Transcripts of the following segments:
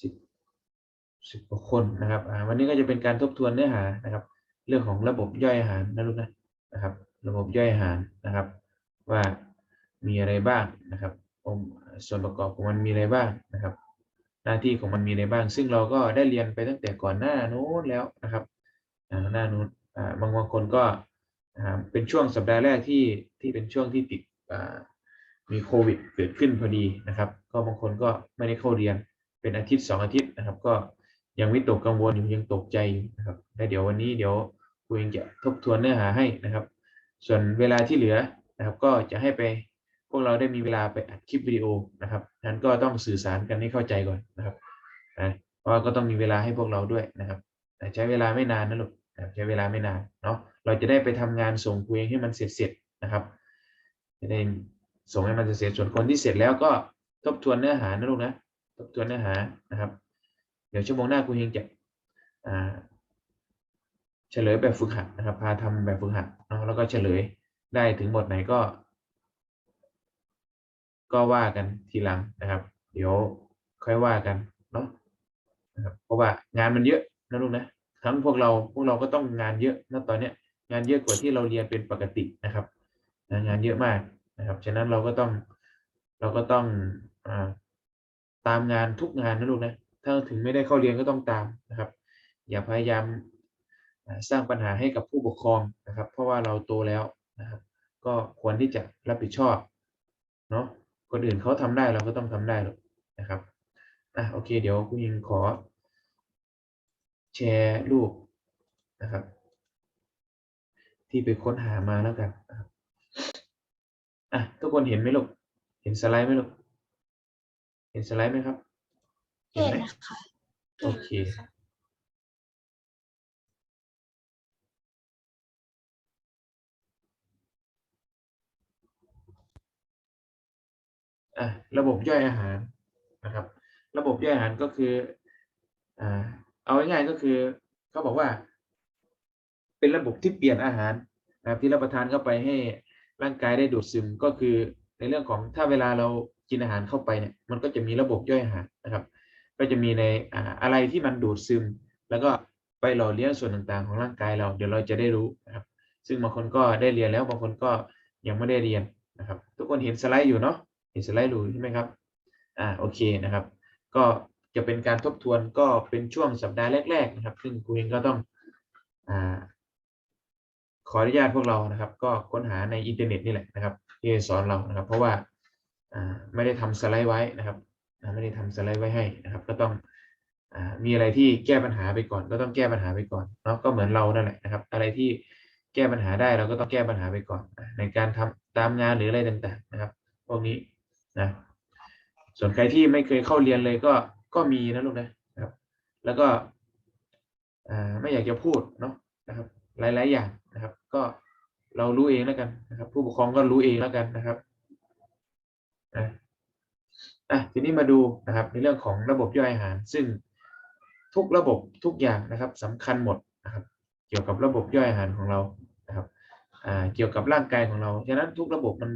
สิบสิบกว่าคนนะครับอ่าวันนี้ก็จะเป็นการทบทวนเนื้อหานะครับ เรื่องของระบบย่อยอาหารนะลูกนะนะครับ ระบบย่อยอาหารนะครับ ว่ามีอะไรบ้างนะครับองค์ส่วนประกอบของมันมีอะไรบ้างนะครับ หน้าที่ของมันมีอะไรบ้าง ซึ่งเราก็ได้เรียนไปตั้งแต่ก่อนหน้านู้นแล้วนะครับหน้านู้นบางบางคนก็เป็นช่วงสัปดาห์แรกที่ที่เป็นช่วงที่ติดมีโควิดเกิดขึ้นพอดีนะครับ ก็บางคนก็ไม่ได้เข้าเรียน เป็นอาทิตย์สองอาทิตย์นะครับ ก็ยังวิตกกังวลอยู่ยังตกใจนะครับและเดี๋ยววันนี้เดี๋ยวครูเองจะทบทวนเนื้อหาให้นะครับ ส่วนเวลาที่เหลือนะครับ ก็จะให้ไปพวกเราได้มีเวลาไปอัดคลิปวิดีโอนะครับนั้นก็ต้องสื่อสารกันให้เข้าใจก่อนนะครับนะเพราะว่าก็ต้องมีเวลาให้พวกเราด้วยนะครับใช้เวลาไม่นานนะลูกใช้เวลาไม่นานเนาะเราจะได้ไปทำงานส่งครูเองให้มันเสร็จเสร็จๆนะครับจะได้ส่งให้มันเสร็จส่วนคนที่เสร็จแล้วก็ทบทวนเนื้อหานะลูกนะ ทบทวนเนื้อหานะครับ เดี๋ยวชั่วโมงหน้าครูเองจะเฉลยแบบฝึกหัดนะครับ พาทำแบบฝึกหัดเนาะแล้วก็เฉลยได้ถึงบทไหนก็ ก็ว่ากันทีหลังนะครับ เดี๋ยวค่อยว่ากันเนาะนะครับเพราะว่างานมันเยอะนะลูกนะทั้งพวกเราพวกเราก็ต้องงานเยอะนะตอนเนี้ย งานเยอะกว่าที่เราเรียนเป็นปกตินะครับงานเยอะมากนะครับ ฉะนั้นเราก็ต้องเราก็ต้องอา ตามงานทุกงานนะลูกนะถ้าถึงไม่ได้เข้าเรียนก็ต้องตามนะครับ อย่าพยายามสร้างปัญหาให้กับผู้ปกครองนะครับ เพราะว่าเราโตแล้วนะครับ ก็ควรที่จะรับผิดชอบเนาะคนอื่นเขาทำได้เราก็ต้องทำได้หรอกนะครับอะโอเค เดี๋ยวคุณยิงขอ แชร์รูปนะครับ ที่ไปค้นหามาแล้วกันนะครับอะทุกคนเห็นไหมลูกเห็นสไลด์ไหมลูก เห็นสไลด์ไหมครับ เห็นไหมนะคะโอเคอะระบบย่อยอาหารนะครับ ระบบย่อยอาหารก็คืออ่าเอาง่ายๆก็คือเขาบอกว่า เป็นระบบที่เปลี่ยนอาหารนะครับที่รับประทานเข้าไปให้ร่างกายได้ดูดซึมก็คือในเรื่องของถ้าเวลาเรา กินอาหารเข้าไปเนี่ยมันก็จะมีระบบย่อยอาหารนะครับ ก็จะมีในอะไรที่มันดูดซึม แล้วก็ไปหล่อเลี้ยงส่วนต่างๆ ของร่างกายเราเดี๋ยวเราจะได้รู้นะครับ ซึ่งบางคนก็ได้เรียนแล้วบางคนก็ยังไม่ได้เรียนนะครับ ทุกคนเห็นสไลด์อยู่เนาะเห็นสไลด์อยู่ใช่ไหมครับอ่าโอเคนะครับ ก็จะเป็นการทบทวนก็เป็นช่วงสัปดาห์แรก ๆ นะครับ ซึ่งครูเองก็ต้องอ่าขออนุญาตพวกเรานะครับ ก็ค้นหาในอินเทอร์เน็ตนี่แหละนะครับที่สอนเรานะครับ เพราะว่า ไม่ได้ทำสไลด์ไว้นะครับไม่ได้ทำสไลด์ไว้ให้นะครับ ก็ต้องอมีอะไรที่แก้ปัญหาไปก่อน ก็ต้องแก้ปัญหาไปก่อนเนาะก็เหมือนเรานั่นแหละนะครับ อะไรที่แก้ปัญหาได้เราก็ต้องแก้ปัญหาไปก่อน ในการทำตามงานหรืออะไรต่างๆนะครับ พวกนี้นะส่วนใครที่ไม่เคยเข้าเรียนเลยก็ก็มีนะลูกนะครับ แล้วก็ไม่อยากจะพูดเนาะนะครับ หลาย ๆ อย่างนะครับ ก็เรารู้เองแล้วกันนะครับ ผู้ปกครองก็รู้เองแล้วกันนะครับ อะอะทีนี้มาดูนะครับในเรื่องของระบบย่อยอาหาร ซึ่งทุกระบบทุกอย่างนะครับสำคัญหมดนะครับ เกี่ยวกับระบบย่อยอาหารของเรานะครับอ่าเกี่ยวกับร่างกายของเราฉะนั้นทุกระบบมัน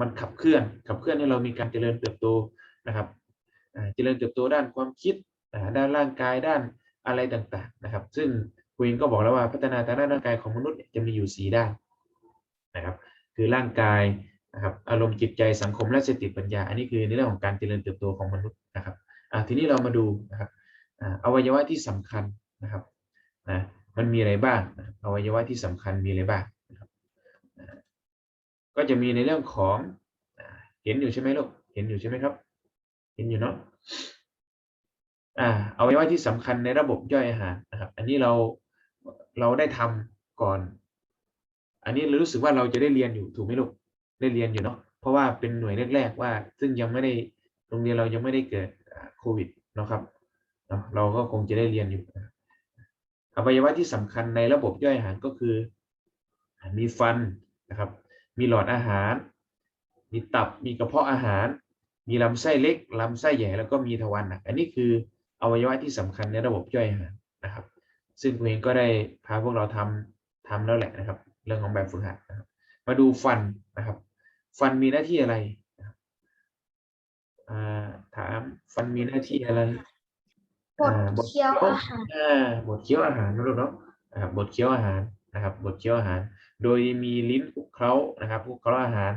มันขับเคลื่อนขับเคลื่อนให้เรามีการเจริญเติบโตนะครับอ่าเจริญเติบโตด้านความคิดอ่าด้านร่างกายด้านอะไรต่างๆนะครับ ซึ่งคุยก็บอกแล้วว่าพัฒนาทางด้านร่างกายของมนุษย์จะมีอยู่สีด้านนะครับ คือร่างกาย นะครับอารมณ์จิตใจสังคมและสติปัญญา อันนี้คือในเรื่องของการเจริญเติบโตของมนุษย์นะครับทีนี้เรามาดูนะครับอวัยวะที่สำคัญนะครับนะมันมีอะไรบ้างอวัยวะที่สำคัญมีอะไรบ้างนะครับก็จะมีในเรื่องของเห็นอยู่ใช่ไหมลูกเห็นอยู่ใช่ไหมครับ เห็นอยู่เนาะอ่าอวัยวะที่สำคัญในระบบย่อยอาหารนะครับ อันนี้เราเราได้ทำก่อน อันนี้รู้สึกว่าเราจะได้เรียนอยู่ถูกไหมลูก ได้เรียนอยู่เนาะเพราะว่าเป็นหน่วยแรกๆว่า ซึ่งยังไม่ได้โรงเรียนเรายังไม่ได้เกิดโควิดเนาะครับเนาะเราก็คงจะได้เรียนอยู่อวัยวะที่สำคัญในระบบย่อยอาหารก็คือ มีฟันนะครับ มีหลอดอาหาร มีตับมีกระเพาะอาหาร มีลำไส้เล็กลำไส้ใหญ่แล้วก็มีทวารหนักอันนี้คืออวัยวะที่สำคัญในระบบย่อยอาหารนะครับ ซึ่งคุณเองก็ได้พาพวกเราทำทำแล้วแหละนะครับ เรื่องของแบบฝึกหัดนะครับ มาดูฟันนะครับ ฟันมีหน้าที่อะไรนะครับอ่าถามฟันมีหน้าที่อะไรบดอ่าบทเคี้ยวอาหารอ่าบทเคี้ยวอาหารนะลูกเนาะนะครับบทเคี้ยวอาหารนะครับบทเคี้ยวอาหาร โดยมีลิ้นคลุกเคล้านะครับคลุกเคล้าอาหาร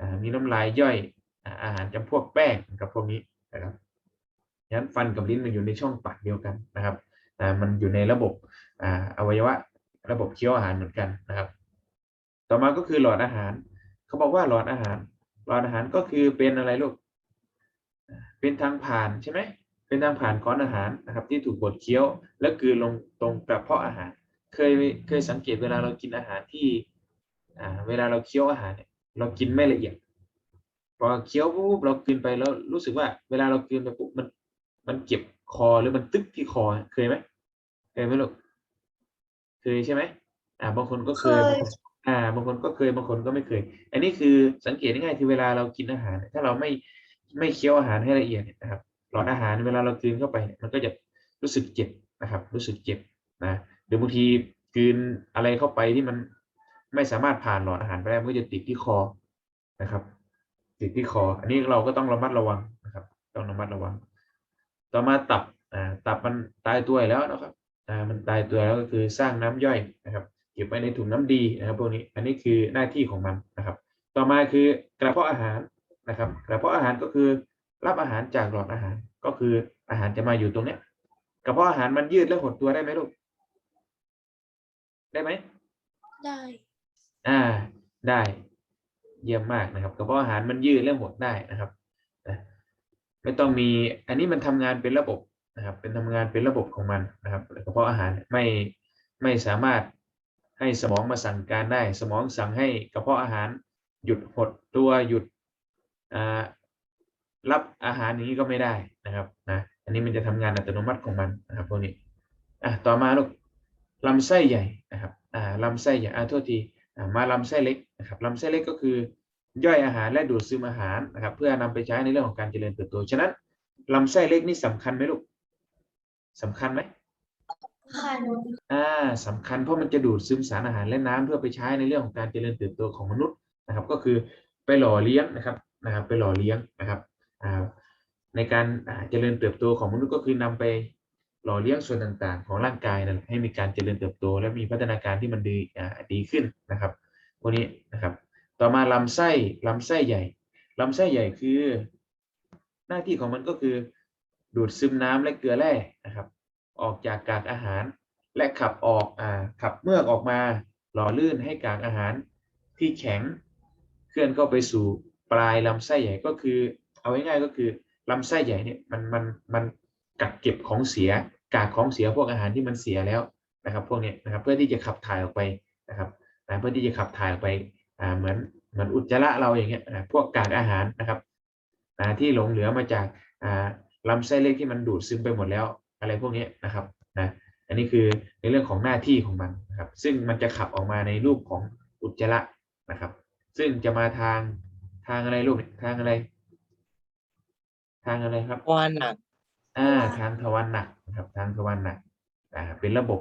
อ่ามีน้ำลายย่อยอ่าอาหารจำพวกแป้งกับพวกนี้นะครับฉะนั้นฟันกับลิ้นมันอยู่ในช่องปากเดียวกันนะครับอ่ามันอยู่ในระบบอ่าอวัยวะระบบเคี้ยวอาหารเหมือนกันนะครับ ต่อมาก็คือหลอดอาหาร เขาบอกว่าหลอดอาหาร หลอดอาหารก็คือเป็นอะไรลูก เป็นทางผ่านใช่ไหม เป็นทางผ่านก้อนอาหารนะครับ ที่ถูกบดเคี้ยวแล้วกลืนลงตรงกระเพาะอาหาร เคยเคยสังเกตเวลาเรากินอาหารที่เวลาเราเคี้ยวอาหารเนี่ยเรากินไม่ละเอียด พอเคี้ยวปุ๊บเรากลืนไปแล้วรู้สึกว่า เวลาเรากลืนไปปุ๊บมันมันเจ็บคอหรือมันตึกที่คอเคยไหมเคยไหมลูกเคยใช่ไหมอ่าบางคนก็เคย อ่าบางคนก็เคยบางคนก็ไม่เคย อันนี้คือสังเกตง่ายๆคือเวลาเรากินอาหาร ถ้าเราไม่ไม่เคี้ยวอาหารให้ละเอียดนะครับหลอดอาหารเวลาเรากลืนเข้าไปมันก็จะรู้สึกเจ็บนะครับ รู้สึกเจ็บนะหรือบางทีกลืนอะไรเข้าไปที่มันไม่สามารถผ่านหลอดอาหารไปได้มันก็จะติดที่คอนะครับ ติดที่คอ อันนี้เราก็ต้องระมัดระวังนะครับ ต้องระมัดระวัง ต่อมาตับอ่าตับมันตายตัวแล้วนะครับอ่ามันตายตัวแล้วก็คือสร้างน้ำย่อยนะครับ เก็บไว้ในถุงน้ำดีนะครับพวกนี้อันนี้คือหน้าที่ของมันนะครับ ต่อมาคือกระเพาะอาหารนะครับ กระเพาะอาหารก็คือรับอาหารจากหลอดอาหาร ก็คืออาหารจะมาอยู่ตรงเนี้ยกระเพาะอาหารมันยืดและหดตัวได้ไหมลูกได้ไหมได้อ่าได้เยี่ยมมากนะครับกระเพาะอาหารมันยืดและหดได้นะครับนะไม่ต้องมีอันนี้มันทำงานเป็นระบบนะครับ เป็นทำงานเป็นระบบของมันนะครับกระเพาะอาหารไม่ไม่สามารถ ให้สมองมาสั่งการได้ สมองสั่งให้กระเพาะอาหารหยุดหดตัวหยุดรับอาหารอย่างนี้ก็ไม่ได้นะครับนะอันนี้มันจะทำงานอัตโนมัติของมันนะครับพวกนี้อะต่อมาลูกลำไส้ใหญ่นะครับอ่าลำไส้ใหญ่อ่าโทษทีอ่ามาลำไส้เล็กนะครับลำไส้เล็กก็คือย่อยอาหารและดูดซึมอาหารนะครับ เพื่อนำไปใช้ในเรื่องของการเจริญเติบโตฉะนั้นลำไส้เล็กนี่สำคัญไหมลูกสำคัญไหม ค่ะอ่าสำคัญเพราะมันจะดูดซึมสารอาหารและน้ำเพื่อไปใช้ในเรื่องของการเจริญเติบโตของมนุษย์นะครับ ก็คือไปหล่อเลี้ยงนะครับนะครับไปหล่อเลี้ยงนะครับอ่าในการเจริญเติบโตของมนุษย์ก็คือนำไปหล่อเลี้ยงส่วนต่างๆ ของร่างกายนั่นแหละให้มีการเจริญเติบโต และมีพัฒนาการที่มันดีอ่าดีขึ้นนะครับพวกนี้นะครับ ต่อมาลำไส้ลำไส้ใหญ่ลำไส้ใหญ่คือ หน้าที่ของมันก็คือ ดูดซึมน้ำและเกลือแร่นะครับ ออกจากกากอาหาร และขับออกอ่าขับเมือกออกมาหล่อลื่นให้กากอาหารที่แข็งเคลื่อนเข้าไปสู่ปลายลำไส้ใหญ่ก็คือ เอาง่ายๆก็คือลำไส้ใหญ่เนี่ยมันมันมันกักเก็บของเสียกากของเสียพวกอาหารที่มันเสียแล้วนะครับพวกเนี้ยนะครับเพื่อที่จะขับถ่ายออกไปนะครับนะเพื่อที่จะขับถ่ายออกไปอ่าเหมือนเหมือนอุจจาระเราอย่างเงี้ยอ่าพวกกากอาหารนะครับอ่าที่หลงเหลือมาจากอ่าลำไส้เล็กที่มันดูดซึมไปหมดแล้ว อะไรพวกเนี้ยนะครับนะอันนี้คือในเรื่องของหน้าที่ของมันนะครับ ซึ่งมันจะขับออกมาในรูปของอุจจาระนะครับ ซึ่งจะมาทางทางอะไรลูกทางอะไร ทางอะไรครับวานหนักอ่าทางทวารหนักนะครับ ทางทวารหนักอ่าเป็นระบบ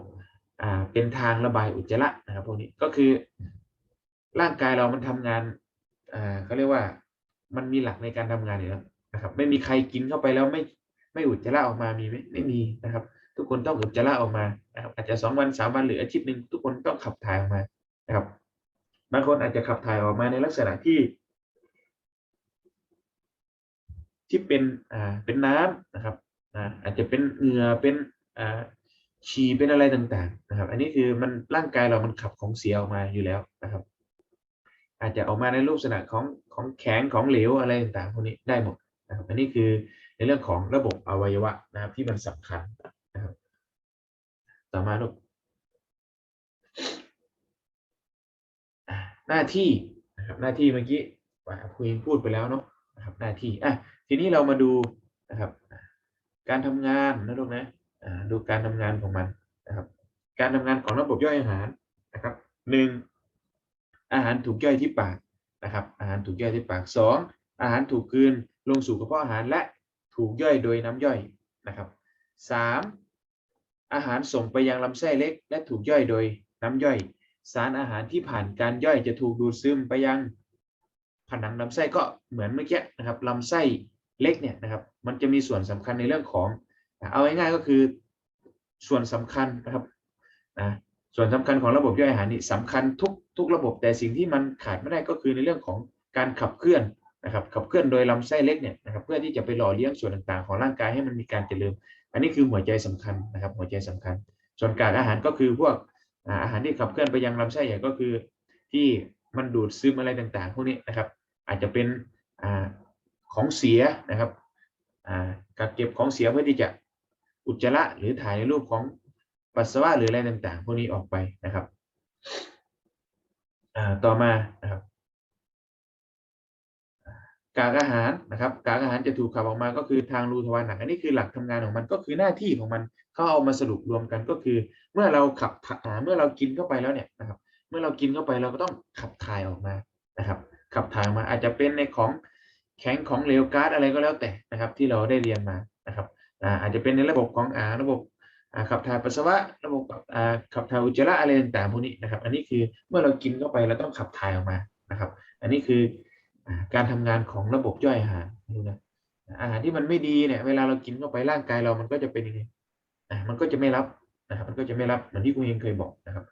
อ่าเป็นทางระบายอุจจาระนะครับพวกนี้ก็คือร่างกายเรามันทำงานอ่าเขาเรียกว่ามันมีหลักในการทำงานอยู่แล้วนะครับ ไม่มีใครกินเข้าไปแล้วไม่ ไม่อุจจาระออกมามีไหมไม่มีนะครับ ทุกคนต้องอุจจาระออกมานะครับอาจจะสองวันสามวันหรืออาทิตย์หนึ่งทุกคนต้องขับถ่ายออกมานะครับบางคนอาจจะขับถ่ายออกมาในลักษณะที่ ที่เป็นอ่าเป็นน้ำนะครับอ่าอาจจะเป็นเหงื่อเป็นอ่าฉี่เป็นอะไรต่างๆนะครับ อันนี้คือมันร่างกายเรามันขับของเสียออกมาอยู่แล้วนะครับ อาจจะออกมาในรูปลักษณะของของแข็งของเหลวอะไรต่างๆพวกนี้ได้หมดนะครับ อันนี้คือ เรื่องของระบบอวัยวะนะครับที่มันสำคัญนะครับต่อมาลูกหน้าที่นะครับหน้าที่เมื่อกี้คุยพูดไปแล้วเนาะนะครับหน้าที่อะทีนี้เรามาดูนะครับ การทำงานนะลูกนะดูการทำงานของมันนะครับ การทำงานของระบบย่อยอาหารนะครับหนึ่งอาหารถูกย่อยที่ปากนะครับ อาหารถูกย่อยที่ปากสองอาหารถูกกลืนลงสู่กระเพาะอาหารและ ถูกย่อยโดยน้ำย่อยนะครับสามอาหารส่งไปยังลำไส้เล็ก และถูกย่อยโดยน้ำย่อย สารอาหารที่ผ่านการย่อยจะถูกดูดซึมไปยังผนังลำไส้ก็เหมือนเมื่อกี้นะครับลำไส้เล็กเนี่ยนะครับ มันจะมีส่วนสำคัญในเรื่องของ เอาง่ายๆก็คือส่วนสำคัญนะครับนะส่วนสำคัญของระบบย่อยอาหารนี่สำคัญทุกทุกระบบแต่สิ่งที่มันขาดไม่ได้ก็คือในเรื่องของการขับเคลื่อน นะครับขับเคลื่อนโดยลำไส้เล็กเนี่ยนะครับเพื่อที่จะไปหล่อเลี้ยงส่วนต่างๆ ของร่างกายให้มันมีการเจริญ อันนี้คือหัวใจสำคัญนะครับ หัวใจสำคัญ ส่วนกากอาหารก็คือพวกอาหารที่ขับเคลื่อนไปยังลำไส้ใหญ่ก็คือ ที่มันดูดซึมอะไรต่างๆ พวกนี้นะครับ อาจจะเป็นอของเสียนะครับอ่ากักเก็บของเสียเพื่อที่จะอุจจาระหรือถ่ายในรูปของปัสสาวะหรืออะไรต่างๆ พวกนี้ออกไปนะครับต่อมานะครับ กากอาหารนะครับกากอาหารจะถูกขับออกมาก็คือทางรูทวารหนักอันนี้คือหลักทำงานของมันก็คือหน้าที่ของมันเขาเอามาสรุปรวมกันก็คือ เมื่อเราขับถ่าเมื่อเรากินเข้าไปแล้วเนี่ยนะครับ เมื่อเรากินเข้าไปเราก็ต้องขับถ่ายออกมานะครับ ขับถ่ายออกมาอาจจะเป็นในของแข็งของเหลวก๊าซอะไรก็แล้วแต่นะครับ ที่เราได้เรียนมานะครับอาจจะเป็นในระบบของอาระบบขับถ่ายปัสสาวะระบบขับถ่ายอุจจาระอะไรต่างๆพวกนี้นะครับ อันนี้คือเมื่อเรากินเข้าไปเราต้องขับถ่ายออกมานะครับ อันนี้คือ การทำงานของระบบย่อยอาหารดูนะอาหารที่มันไม่ดีเนี่ย เวลาเรากินเข้าไปร่างกายเรามันก็จะเป็นยังไงมันก็จะไม่รับนะครับมันก็จะไม่รับเหมือนที่คุณเองเคยบอกนะครับ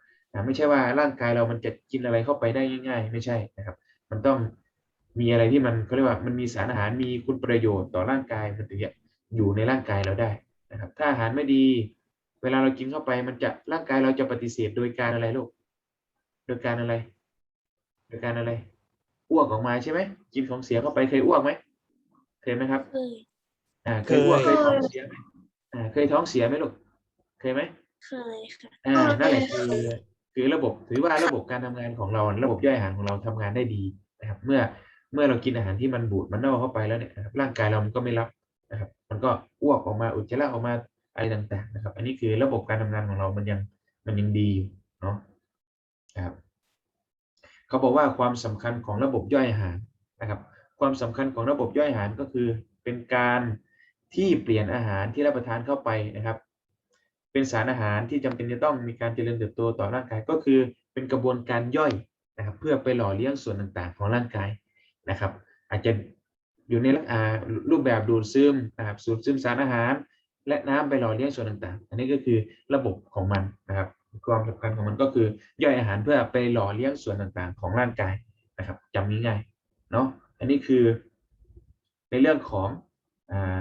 ไม่ใช่ว่าร่างกายเรามันจะกินอะไรเข้าไปได้ง่าย ๆ ไม่ใช่นะครับ มันต้องมีอะไรที่มันเขาเรียกว่ามันมีสารอาหารมีคุณประโยชน์ต่อร่างกายมันถึงจะอยู่ในร่างกายเราได้นะครับ ถ้าอาหารไม่ดี เวลาเรากินเข้าไปมันจะร่างกายเราจะปฏิเสธโดยการอะไรลูกโดยการอะไร โดยการอะไร อ้วกออกมาใช่ไหมกินของเสียเข้าไปเคยอ้วกไหมเคยไหมครับเคยอ่าเคยอ้วกเคเคยยท้องเสียไหมอ่าเคยท้องเสียไหมลูกเคยไหมเคยค่ะอ่านั่นแหละเคคืยอคือระบบถือว่าระบบการทำงานของเราระบบย่อยอาหารของเราทำงานได้ดีนะครับ เมื่อเมื่อเรากินอาหารที่มันบูดมันเน่าเข้าไปแล้วเนี่ยนะครับร่างกายเรามันก็ไม่รับนะครับ มันก็อ้วกออกมาอุจจาระออกมาอะไรต่างๆนะครับ อันนี้คือระบบการทำงานของเรามันยังมันยังดีอยู่เนาะนะครับ เขาบอกว่าความสำคัญของระบบย่อยอาหารนะครับ ความสำคัญของระบบย่อยอาหารก็คือ เป็นการที่เปลี่ยนอาหารที่รับประทานเข้าไปนะครับ เป็นสารอาหารที่จำเป็นจะต้องมีการเจริญเติบโตต่อร่างกาย ก็คือเป็นกระบวนการย่อยนะครับ เพื่อไปหล่อเลี้ยงส่วนต่างๆ ของร่างกายนะครับ อาจจะอยู่ในรูปแบบดูดซึมนะครับสูดซึมสารอาหาร และน้ำไปหล่อเลี้ยงส่วนต่างๆ อันนี้ก็คือระบบของมันนะครับ ความสำคัญของมันก็คือย่อยอาหารเพื่อไปหล่อเลี้ยงส่วนต่างๆ ของร่างกายนะครับจำง่ายๆเนาะอันนี้คือในเรื่องของอ่า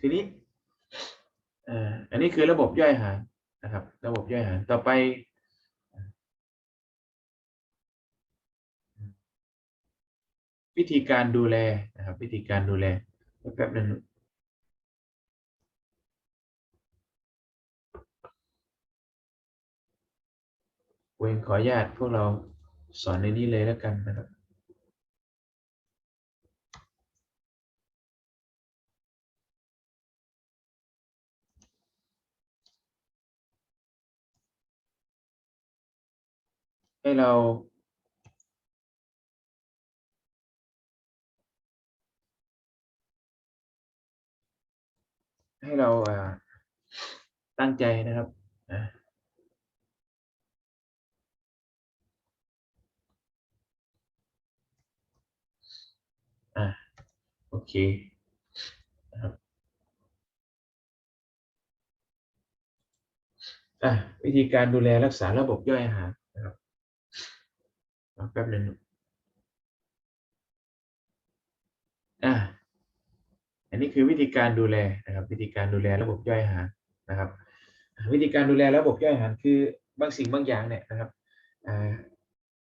ทีนี้อ่าอันนี้คือระบบย่อยอาหารนะครับ ระบบย่อยอาหารต่อไปวิธีการดูแลนะครับ วิธีการดูแลแป๊บหนึ่ง เวงขออนุญาตพวกเราสอนในนี้เลยแล้วกันนะครับให้เรา ให้เราอ่าตั้งใจนะครับอ่า อะ โอเคนะครับอะวิธีการดูแลรักษาระบบย่อยอาหารนะครับแป๊บหนึ่งอะอันนี้คือวิธีการดูแลนะครับ วิธีการดูแลระบบย่อยอาหารนะครับ วิธีการดูแลระบบย่อยอาหารคือบางสิ่งบางอย่างเนี่ยนะครับ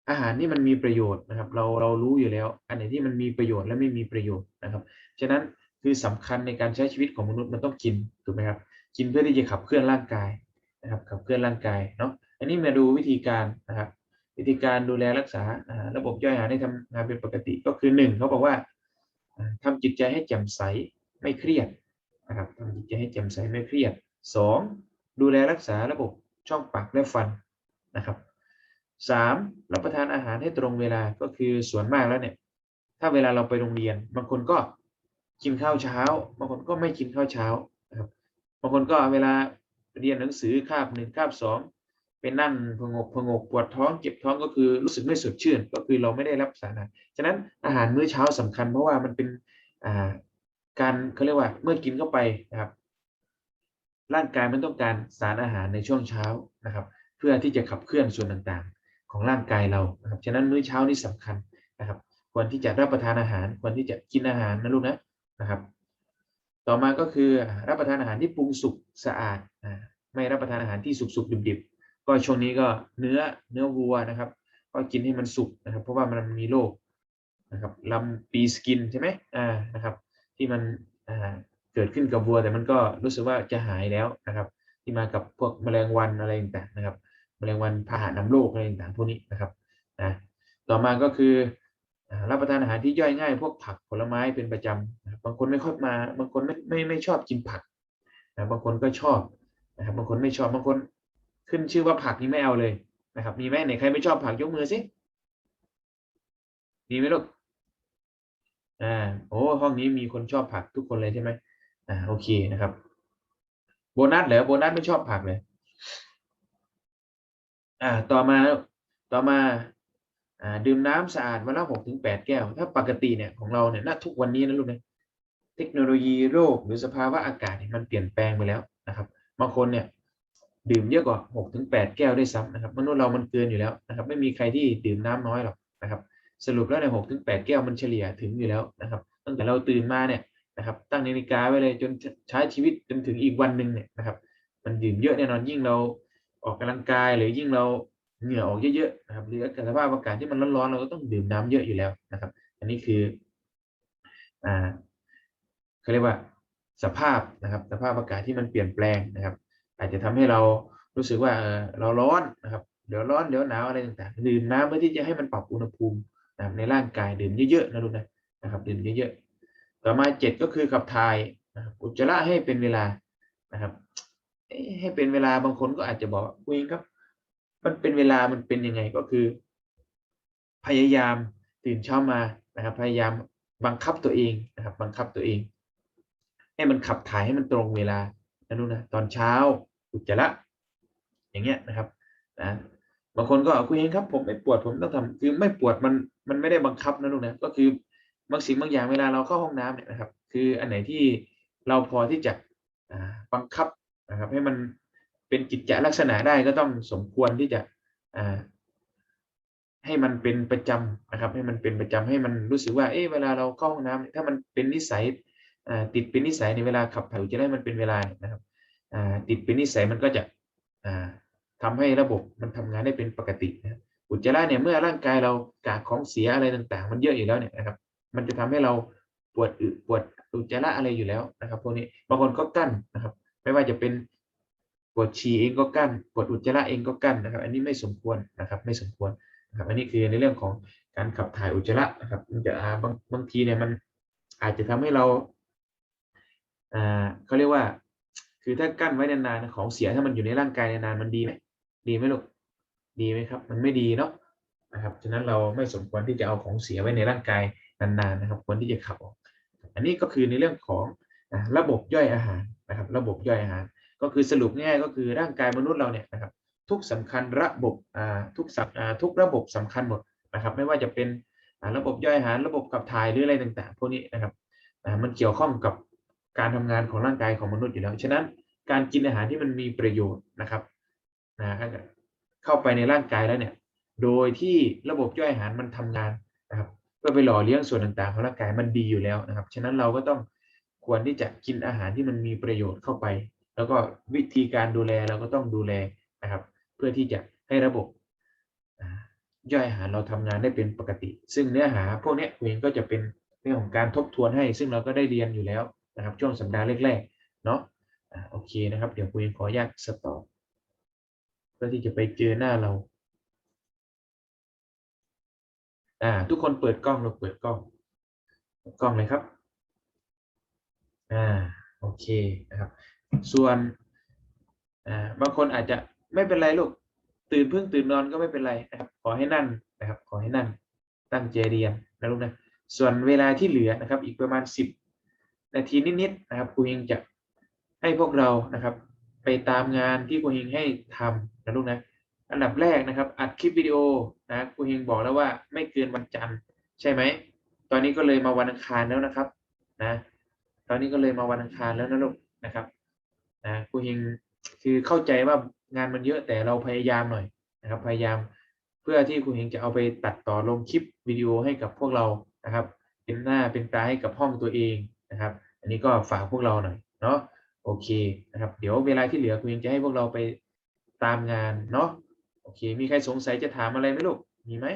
อาหารที่มันมีประโยชน์นะครับ เราเรารู้อยู่แล้ว อันไหนที่มันมีประโยชน์และไม่มีประโยชน์นะครับ ฉะนั้นคือสำคัญในการใช้ชีวิตของมนุษย์มันต้องกินถูกไหมครับ กินเพื่อที่จะขับเคลื่อนร่างกายนะครับ ขับเคลื่อนร่างกายเนาะ อันนี้มาดูวิธีการนะครับ วิธีการดูแลรักษาระบบย่อยอาหารให้ทำงานเป็นปกติก็คือหนึ่งเขาบอกว่าอ่าทำจิตใจให้แจ่มใสไม่เครียดนะครับทำจิตใจให้แจ่มใสไม่เครียดสองดูแลรักษาระบบช่องปากและฟันนะครับ สามรับประทานอาหารให้ตรงเวลาก็คือส่วนมากแล้วเนี่ย ถ้าเวลาเราไปโรงเรียน บางคนก็กินข้าวเช้า บางคนก็ไม่กินข้าวเช้านะครับบางคนก็เวลาเรียนหนังสือคาบหนึ่งคาบสองไปนั่งพงกพงกปวดท้องเจ็บท้องก็คือรู้สึกไม่สดชื่น ก็คือเราไม่ได้รับสารอาหารฉะนั้นอาหารมื้อเช้าสำคัญ เพราะว่ามันเป็นการเขาเรียกว่าเมื่อกินเข้าไปนะครับ ร่างกายมันต้องการสารอาหารในช่วงเช้านะครับ เพื่อที่จะขับเคลื่อนส่วนต่าง ของร่างกายเรานะครับฉะนั้นมื้อเช้านี่สำคัญนะครับ ควรที่จะรับประทานอาหาร ควรที่จะกินอาหารนะลูกนะนะครับ ต่อมาก็คือรับประทานอาหารที่ปรุงสุกสะอาดไม่รับประทานอาหารที่สุกๆดิบๆ ก็ช่วงนี้ก็เนื้อเนื้อวัวนะครับ ก็กินให้มันสุกนะครับ เพราะว่ามันมีโรคนะครับลำปีสกินใช่ไหมอ่านะครับ ที่มันอ่าเกิดขึ้นกับวัวแต่มันก็รู้สึกว่าจะหายแล้วนะครับ ที่มากับพวกแมลงวันอะไรต่างๆนะครับ แมลงวันพาหะนำโรคอะไรต่างๆพวกนี้นะครับนะต่อมาก็คือรับประทานอาหารที่ย่อยง่าย พวกผักผลไม้เป็นประจำนะครับบางคนไม่ค่อยมาบางคนไม่ไม่ไม่ชอบกินผักนะบางคนก็ชอบนะครับบางคนไม่ชอบบางคนขึ้นชื่อว่าผักนี่ไม่เอาเลยนะครับมีไหมไหนใครไม่ชอบผักยกมือสิมีไหมลูกอ่าโอ้ห้องนี้มีคนชอบผักทุกคนเลยใช่ไหมอ่าโอเคนะครับ โบนัสเหรอโบนัสไม่ชอบผักเลย อ่าต่อมาต่อมาอ่าดื่มน้ำสะอาดวันละหกถึงแปดแก้ว ถ้าปกติเนี่ยของเราเนี่ยณทุกวันนี้นะลูกนะเทคโนโลยีโรคหรือสภาวะอากาศเนี่ยมันเปลี่ยนแปลงไปแล้วนะครับบางคนเนี่ยดื่มเยอะกว่าหกถึงแปดแก้วได้ซ้ำนะครับมนุษย์เรามันเกินอยู่แล้วนะครับ ไม่มีใครที่ดื่มน้ำน้อยหรอกนะครับ สรุปแล้วในหกถึงแปดแก้วมันเฉลี่ยถึงอยู่แล้วนะครับ ตั้งแต่เราตื่นมาเนี่ยนะครับ ตั้งนาฬิกาไว้เลยจนใช้ชีวิตจนถึงอีกวันหนึ่งเนี่ยนะครับ มันดื่มเยอะแน่นอนยิ่งเรา ออกกำลังกายหรือยิ่งเราเหงื่อออกเยอะๆนะครับหรือสภาพอากาศที่มันร้อนๆเราก็ต้องดื่มน้ำเยอะอยู่แล้วนะครับ อันนี้คืออ่าเขาเรียกว่าสภาพนะครับ สภาพอากาศที่มันเปลี่ยนแปลงนะครับ อาจจะทำให้เรารู้สึกว่าเออเราร้อนนะครับเดี๋ยวร้อนเดี๋ยวหนาวอะไรต่างๆดื่มน้ำเพื่อที่จะให้มันปรับอุณหภูมินะในร่างกายดื่มเยอะๆนะลูกนะนะครับดื่มเยอะๆต่อมาเจ็ดก็คือขับถ่ายนะครับอุจจาระให้เป็นเวลานะครับ ให้เป็นเวลาบางคนก็อาจจะบอกคุยครับ มันเป็นเวลามันเป็นยังไงก็คือ พยายามตื่นเช้ามานะครับ พยายามบังคับตัวเองนะครับ บังคับตัวเอง ให้มันขับถ่ายให้มันตรงเวลานะลูกนนะตอนเช้าอุจจาระอย่างเงี้ยนะครับนะบางคนก็คุยเองครับผมไม่ปวดผมต้องทำคือไม่ปวดมันมันไม่ได้บังคับนะลูกนะก็คือบางสิ่งบางอย่างเวลาเราเข้าห้องน้ำเนี่ยนะครับ คืออันไหนที่เราพอที่จะบังคับ นะครับ ให้มันเป็นกิจจลักษณะได้ก็ต้องสมควรที่จะให้มันเป็นประจำนะครับ ให้มันเป็นประจำให้มันรู้สึกว่าเอ๊ะเวลาเราเข้าห้องน้ำถ้ามันเป็นนิสัยติดเป็นนิสัยในเวลาขับถ่ายอุจจาระมันเป็นเวลานะครับติดเป็นนิสัยมันก็จะอ่าทำให้ระบบมันทำงานได้เป็นปกตินะอุจจาระเนี่ยเมื่อร่างกายเรากากของเสียอะไรต่างๆ มันเยอะอยู่แล้วเนี่ยนะครับ มันจะทำให้เราปวดอึปวดอุจจาระอะไรอยู่แล้วนะครับพวกนี้บางคนก็กั้นนะครับ ไม่ว่าจะเป็นปวดฉี่เองก็กั้นปวดอุจจาระเองก็กั้นนะครับ อันนี้ไม่สมควรนะครับไม่สมควรนะครับ อันนี้คือในเรื่องของการขับถ่ายอุจจาระนะครับมันจะบางบางทีเนี่ยมันอาจจะทำให้เราอ่าเขาเรียกว่า คือถ้ากั้นไว้นานๆของเสียถ้ามันอยู่ในร่างกายนานๆมันดีไหมดีไหมลูกดีไหมครับ มันไม่ดีเนาะนะครับฉะนั้นเราไม่สมควรที่จะเอาของเสียไว้ในร่างกายนานๆนะครับควรที่จะขับออก อันนี้ก็คือในเรื่องของอระบบย่อยอาหาร นะครับระบบย่อยอาหาร ก็คือสรุปง่ายก็คือร่างกายมนุษย์เราเนี่ยนะครับทุกสำคัญระบบอ่าทุกสับอ่าทุกระบบสำคัญหมดนะครับไม่ว่าจะเป็นระบบย่อยอาหาร ระบบขับถ่ายหรืออะไรต่างๆ พวกนี้นะครับมันเกี่ยวข้องกับการทำงานของร่างกายของมนุษย์อยู่แล้วฉะนั้นการกินอาหารที่มันมีประโยชน์นะครับนะเข้าไปในร่างกายแล้วเนี่ยโดยที่ระบบย่อยอาหารมันทำงานนะครับเพื่อไปหล่อเลี้ยงส่วนต่างๆของร่างกายมันดีอยู่แล้วนะครับฉะนั้นเราก็ต้อง ควรที่จะกินอาหารที่มันมีประโยชน์เข้าไป แล้วก็วิธีการดูแลเราก็ต้องดูแลนะครับ เพื่อที่จะให้ระบบย่อยอาหารเราทำงานได้เป็นปกติ ซึ่งเนื้อหาพวกนี้เองก็จะเป็นเรื่องของการทบทวนให้ ซึ่งเราก็ได้เรียนอยู่แล้วนะครับ ช่วงสัปดาห์แรกๆเนาะโอเคนะครับ เดี๋ยวคุยขออนุญาตสต็อปเพื่อที่จะไปเจอหน้าเราอ่าทุกคนเปิดกล้องเราเปิดกล้อง กล้องเลยครับ อ่าโอเคนะครับ ส่วนอ่าบางคนอาจจะไม่เป็นไรลูกตื่นเพิ่งตื่นนอนก็ไม่เป็นไรนะครับ ขอให้นั่นนะครับ ขอให้นั่นตั้งใจเรียนนะลูกนะส่วนเวลาที่เหลือนะครับ อีกประมาณสิบนาทีนิดๆนะครับครูเฮงจะให้พวกเรานะครับ ไปตามงานที่ครูเฮงให้ทำนะลูกนะอันดับแรกนะครับ อัดคลิปวิดีโอนะครูเฮงบอกแล้วว่าไม่เกินวันจันทร์ใช่ไหมตอนนี้ก็เลยมาวันอังคารแล้วนะครับนะ ตอนนี้ก็เลยมาวันอังคารแล้วนะลูกนะครับนะครูเฮงคือเข้าใจว่างานมันเยอะแต่เราพยายามหน่อยนะครับ พยายามเพื่อที่ครูเฮงจะเอาไปตัดต่อลงคลิปวิดีโอให้กับพวกเรานะครับเป็นหน้าเป็นตาให้กับห้องตัวเองนะครับ อันนี้ก็ฝากพวกเราหน่อยเนาะโอเคนะครับ เดี๋ยวเวลาที่เหลือครูเฮงจะให้พวกเราไปตามงานเนาะโอเค มีใครสงสัยจะถามอะไรไหมลูกมีไหม